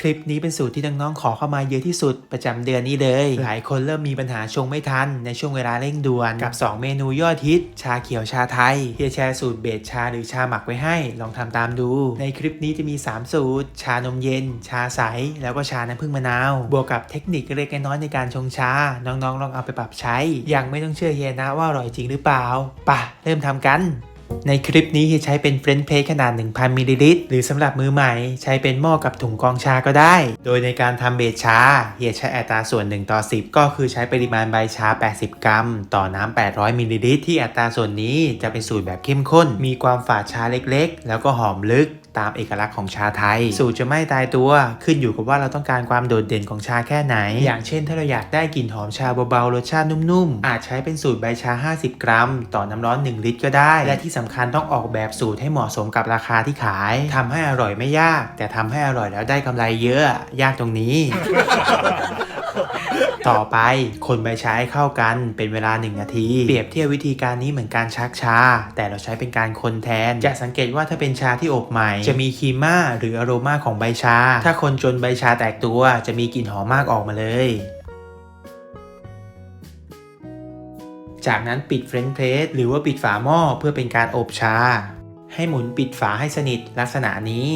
คลิปนี้เป็นสูตรที่น้องๆขอเข้ามาเยอะที่สุดประจำเดือนนี้เลย หลายคนเริ่มมีปัญหาชงไม่ทันในช่วงเวลาเร่งด่วน กับ 2 เมนูยอดฮิต ชาเขียวชาไทยเฮียแชร์สูตรเบสชาหรือชาหมักไว้ให้ ลองทำตามดู ในคลิปนี้จะมี 3 สูตร ชานมเย็น ชาใส แล้วก็ชาน้ำผึ้งมะนาว บวกกับเทคนิคเล็กๆน้อยๆในการชงชา น้องๆลองเอาไปปรับใช้ยังไม่ต้องเชื่อเฮียนะว่าอร่อยจริงหรือเปล่าป่ะเริ่มทำกัน ในคลิปนี้เฮียใช้เป็นเฟรนช์เพจขนาด 1,000 มิลลิลิตรหรือสำหรับมือใหม่ ใช้เป็นหม้อกับถุงกองชาก็ได้ โดยในการทำเบสชาเฮียใช้อัตราส่วน 1 ต่อ 10 ก็คือใช้ปริมาณใบชา 80 กรัม ต่อน้ำ 800 มิลลิลิตรที่อัตราส่วนนี้จะเป็นสูตรแบบเข้มข้น มีความฝาดชาเล็กๆ แล้วก็หอมลึก ตามเอกลักษณ์ของชาไทย สูตรจะไม่ตายตัวขึ้นอยู่กับว่าเราต้องการความโดดเด่นของชาแค่ไหน อย่างเช่น ถ้าเราอยากได้กลิ่นหอมชาเบาๆรสชาตินุ่มๆ อาจใช้เป็นสูตรใบชา 50 กรัม ต่อน้ำร้อน 1 ลิตรก็ได้ และที่สำคัญต้องออกแบบสูตรให้เหมาะสมกับราคาที่ขายทำให้อร่อยไม่ยาก แต่ทำให้อร่อยแล้วได้กำไรเยอะ ยากตรงนี้ ต่อไปคนใบชาให้เข้ากันเป็นเวลา 1 นาที เปรียบเทียบวิธีการนี้เหมือนการชักชา แต่เราใช้เป็นการคนแทน จะสังเกตว่าถ้าเป็นชาที่อบใหม่ จะมีคีม่าหรืออโรมาของใบชา ถ้าคนจนใบชาแตกตัวจะมีกลิ่นหอมมากออกมาเลยจากนั้นปิดเฟรนช์เพรสหรือว่าปิดฝาหม้อเพื่อเป็นการอบชา ให้หมุนปิดฝาให้สนิทลักษณะนี้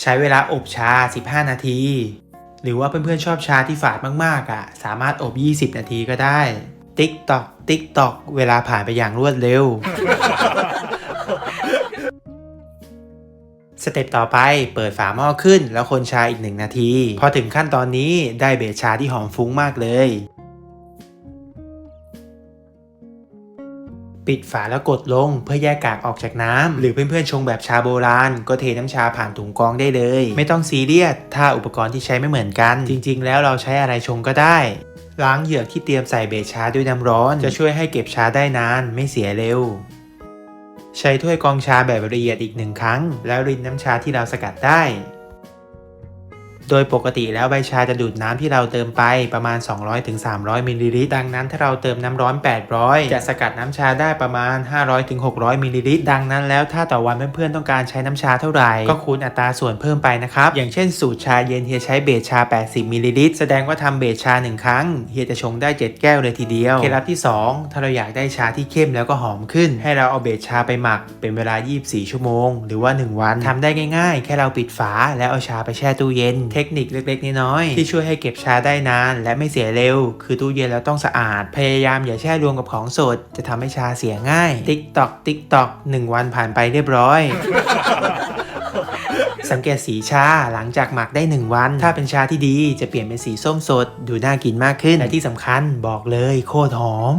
ใช้เวลาอบชา 15 นาที หรือว่าเพื่อนๆชอบชาที่ฝาดมากๆอะ สามารถอบ 20 นาทีก็ได้ ติ๊กตอก ติ๊กตอก เวลาผ่านไปอย่างรวดเร็ว สเต็ปต่อไปเปิดฝาหม้อขึ้นแล้วคนชาอีกหนึ่งนาที พอถึงขั้นตอนนี้ได้เบสชาที่หอมฟุ้งมากเลย ปิดฝาแล้วกดลงเพื่อแยกกากออกจากน้ำหรือเพื่อนๆชงแบบชาโบราณ ก็เทน้ำชาผ่านถุงกรองได้เลย ไม่ต้องซีเรียสถ้าอุปกรณ์ที่ใช้ไม่เหมือนกัน จริง ๆ แล้วเราใช้อะไรชงก็ได้ล้างเหยือกที่เตรียมใส่เบชาด้วยน้ำร้อน จะช่วยให้เก็บชาได้นานไม่เสียเร็ว ใช้ถ้วยกองชาแบบละเอียดอีกหนึ่งครั้ง แล้วรินน้ำชาที่เราสกัดได้ โดยปกติแล้วใบชาจะดูดน้ำที่เราเติมไปประมาณ 200-300มิลลิลิตร ดังนั้นถ้าเราเติมน้ำร้อน 800 จะสกัดน้ำชาได้ประมาณ 500-600มิลลิลิตร ดังนั้นแล้วถ้าต่อวันเพื่อนๆต้องการใช้น้ำชาเท่าไหร่ ก็คูณอัตราส่วนเพิ่มไปนะครับ อย่างเช่นสูตรชาเย็นเฮียใช้เบสชา 80มิลลิลิตร แสดงว่าทำเบสชา 1 ครั้ง เฮียจะชงได้ 7 แก้วเลยทีเดียว เคล็ดลับที่ 2 ถ้าเราอยากได้ชาที่เข้มแล้วก็หอมขึ้น ให้เราเอาเบสชาไปหมัก เป็นเวลา 24 ชั่วโมง หรือว่า 1 วันทำได้ง่ายๆ แค่เราปิดฝาแล้วเอาชาไปแช่ตู้เย็นเทคนิคเล็กๆน้อยๆที่ช่วยให้เก็บชาได้นาน และไม่เสียเร็ว คือตู้เย็นแล้วต้องสะอาด พยายามอย่าแช่รวมกับของสด จะทำให้ชาเสียง่าย ติ๊กตอกติ๊กตอกหนึ่งวันผ่านไปเรียบร้อยสังเกตสีชาหลังจากหมักได้ 1 วัน ถ้าเป็นชาที่ดีจะเปลี่ยนเป็นสีส้มสด ดูน่ากินมากขึ้นและที่สำคัญบอกเลยโคตรหอม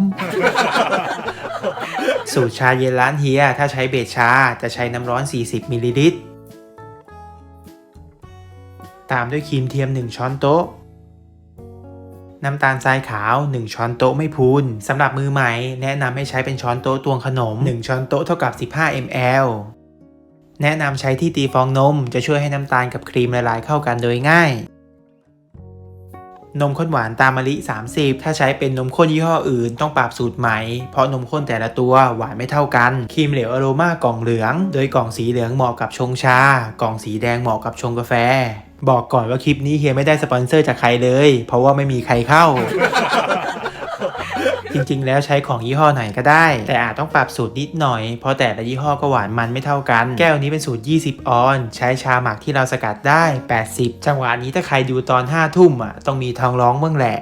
สูตรชาเย็นร้านเฮีย ถ้าใช้เบสชาจะใช้น้ำร้อน 40มิลลิลิตร ตามด้วยครีมเทียม 1 ช้อนโต๊ะ น้ำตาลทรายขาว 1 ช้อนโต๊ะไม่พูนสำหรับมือใหม่ แนะนำให้ใช้เป็นช้อนโต๊ะตวงขนม 1 ช้อนโต๊ะเท่ากับ 15 ml แนะนำใช้ที่ตีฟองนมจะช่วยให้น้ำตาลกับครีมละลายเข้ากันโดยง่าย นมข้นหวานตามมะลิ 30 ถ้าใช้เป็นนมข้นยี่ห้ออื่นต้องปรับสูตรใหม่ เพราะนมข้นแต่ละตัวหวานไม่เท่ากัน ครีมเหลวอโรมากล่องเหลือง โดยกล่องสีเหลืองเหมาะกับชงชา กล่องสีแดงเหมาะกับชงกาแฟ บอกก่อนว่าคลิปนี้เฮียไม่ได้สปอนเซอร์จากใครเลย เพราะว่าไม่มีใครเข้า จริงๆ แล้วใช้ของยี่ห้อไหนก็ได้ แต่อาจต้องปรับสูตรนิดหน่อย เพราะแต่ละยี่ห้อก็หวานมันไม่เท่ากัน แก้วนี้เป็นสูตร 20 ออน ใช้ชาหมักที่เราสกัดได้ 80 จังหวะนี้ถ้าใครดูตอน 5 ทุ่มอะต้องมีทองร้องเมื่องแหละ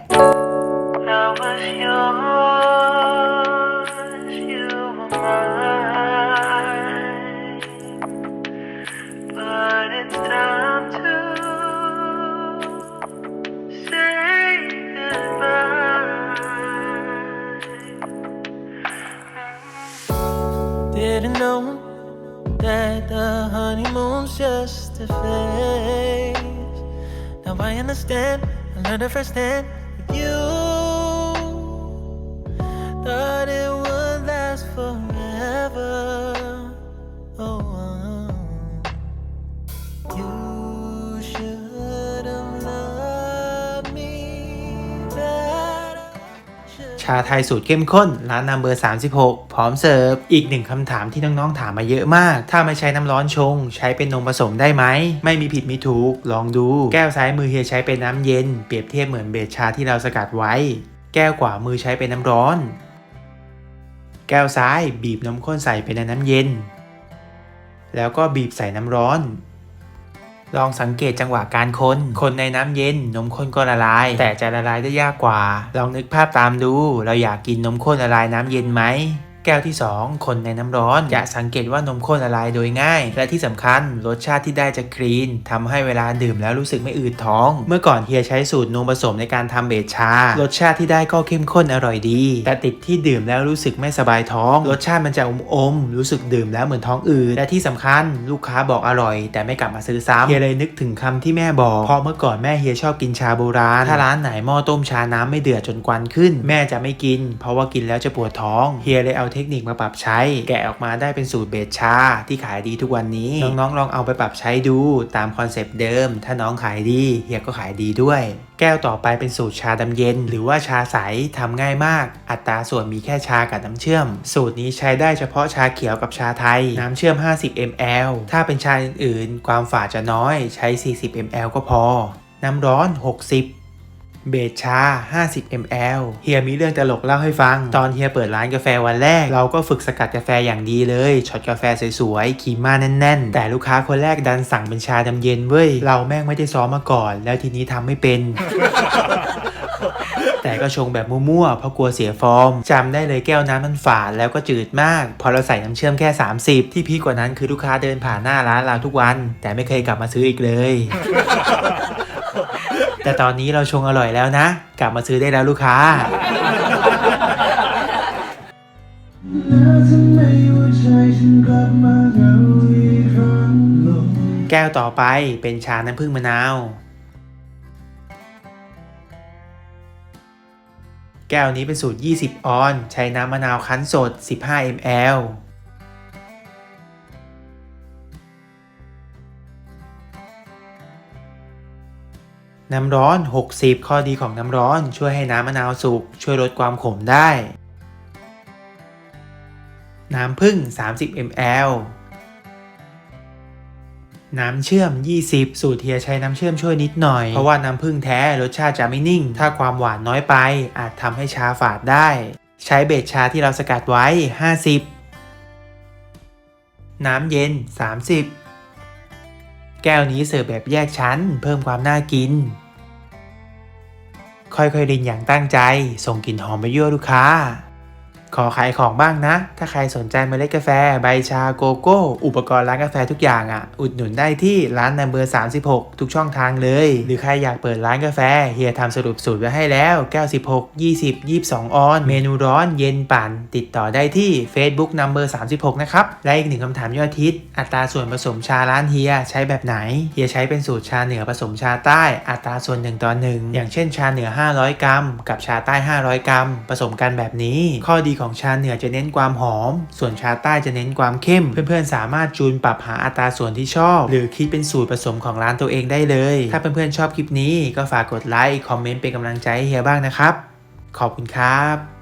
Didn't know that the honeymoon's just a phase. Now I understand, I learned it firsthand ชาไทยสูตรเข้มข้น ร้านนัมเบอร์ 36 พร้อมเสิร์ฟ อีกหนึ่งคำถามที่น้องๆถามมาเยอะมาก ถ้าไม่ใช้น้ำร้อนชง ใช้เป็นนมผสมได้ไหม ไม่มีผิดมีถูก ลองดู แก้วซ้ายมือเฮียใช้เป็นน้ำเย็น เปรียบเทียบเหมือนเบสชาที่เราสกัดไว้ แก้วขวามือใช้เป็นน้ำร้อน แก้วซ้ายบีบนมข้นใส่ไปในน้ำเย็น แล้วก็บีบใส่น้ำร้อน ลองสังเกตจังหวะการคนคนในน้ำเย็นนมข้นก็ละลาย แต่จะละลายได้ยากกว่า ลองนึกภาพตามดู เราอยากกินนมข้นละลายน้ำเย็นไหม แก้วที่ 2 คนในน้ำร้อนจะสังเกตว่านมข้นละลายโดยง่าย และที่สำคัญรสชาติที่ได้จะคลีนทำให้เวลาดื่มแล้วรู้สึกไม่อืดท้อง เมื่อก่อนเฮียใช้สูตรนมผสมในการทำเบสชา รสชาติที่ได้ก็เข้มข้นอร่อยดี แต่ติดที่ดื่มแล้วรู้สึกไม่สบายท้อง รสชาติมันจะอมอมๆรู้สึกดื่มแล้วเหมือนท้องอืดและที่สำคัญลูกค้าบอกอร่อย แต่ไม่กลับมาซื้อซ้ำเฮียเลยนึกถึงคำที่แม่บอกเพราะเมื่อก่อนแม่เฮียชอบกินชาโบราณถ้าร้านไหนหม้อต้มชาน้ำไม่เดือดจนควันขึ้น แม่จะไม่กิน เพราะว่ากินแล้วจะปวดท้องเฮียเลยเอาเทคนิคมาปรับใช้ แกะออกมาได้เป็นสูตรเบสชา ที่ขายดีทุกวันนี้ น้องๆลองเอาไปปรับใช้ดูตามคอนเซปต์เดิม ถ้าน้องขายดีเฮียก็ขายดีด้วย แก้วต่อไปเป็นสูตรชาดำเย็น หรือว่าชาใสทำง่ายมาก อัตราส่วนมีแค่ชากับน้ำเชื่อม สูตรนี้ใช้ได้เฉพาะชาเขียวกับชาไทย น้ำเชื่อม 50 ml ถ้าเป็นชาอื่นๆ ความฝาดจะน้อยใช้ 40 ml ก็พอ น้ำร้อน 60 เบชา 50 ml เฮียมีเรื่องตลกเล่าให้ฟัง ตอนเฮียเปิดร้านกาแฟวันแรก เราก็ฝึกสกัดกาแฟอย่างดีเลย ช็อตกาแฟสวยๆคีมมาแน่นๆ แต่ลูกค้าคนแรกดันสั่งเป็นชาดำเย็นเว้ย เราแม่งไม่ได้ซ้อมมาก่อน แล้วทีนี้ทำไม่เป็นแต่ก็ชงแบบมั่วๆ เพราะกลัวเสียฟอร์มจำได้เลยแก้วน้ำมันฝาดแล้วก็จืดมาก พอเราใส่น้ำเชื่อมแค่ 30 ที่พีกว่านั้นคือลูกค้าเดินผ่านหน้าร้านเราทุกวัน แต่ไม่เคยกลับมาซื้ออีกเลย แต่ตอนนี้เราชงอร่อยแล้วนะ กลับมาซื้อได้แล้วลูกค้า แล้วทำไมหัวใจฉันกลับมาเหงาอีกครั้งลง แก้วต่อไปเป็นชาน้ำผึ้งมะนาว แก้วนี้เป็นสูตร 20 ออน ใช้น้ำมะนาวคั้นสด 15 ml น้ำร้อน 60 ข้อดีของน้ำร้อนช่วยให้น้ำมะนาวสุกช่วยลดความขมได้ น้ำผึ้ง 30 ml น้ำเชื่อม 20 สูตรเทียใช้น้ำเชื่อมช่วยนิดหน่อย เพราะว่าน้ำผึ้งแท้รสชาติจะไม่นิ่ง ถ้าความหวานน้อยไป อาจทำให้ชาฝาดได้ ใช้เบสชาที่เราสกัดไว้ 50 น้ำเย็น 30 แก้วนี้เสิร์ฟแบบแยกชั้น เพิ่มความน่ากิน ค่อยๆดินอย่างตั้งใจ ส่งกลิ่นหอมไปยั่วลูกค้า ขอขายของบ้างนะ ถ้าใครสนใจเมล็ดกาแฟ ใบชาโกโก้ อุปกรณ์ร้านกาแฟทุกอย่างอะ อุดหนุนได้ที่ร้านนัมเบอร์ 36 ทุกช่องทางเลย หรือใครอยากเปิดร้านกาแฟ เฮียทำสรุปสูตรไว้ให้แล้วแก้ว16 20 22 ออน เมนูร้อนเย็นปั่น ติดต่อได้ที่ Facebook Number 36 นะครับ และอีกหนึ่งคำถามยอดฮิตอัตราส่วนผสมชาร้านเฮียใช้แบบไหน เฮียใช้เป็นสูตรชาเหนือผสมชาใต้ อัตราส่วน1ต่อ1อย่างเช่นชาเหนือ 500 กรัม กับชาใต้ 500 กรัม ผสมกันแบบนี้ ข้อดีของชาเหนือจะเน้นความหอม ส่วนชาใต้จะเน้นความเข้ม เพื่อนๆ สามารถจูนปรับหาอัตราส่วนที่ชอบ หรือคิดเป็นสูตรผสมของร้านตัวเองได้เลย ถ้าเพื่อนๆชอบคลิปนี้ก็ฝากกดไลค์คอมเมนต์เป็นกำลังใจให้เฮียบ้างนะครับ ขอบคุณครับ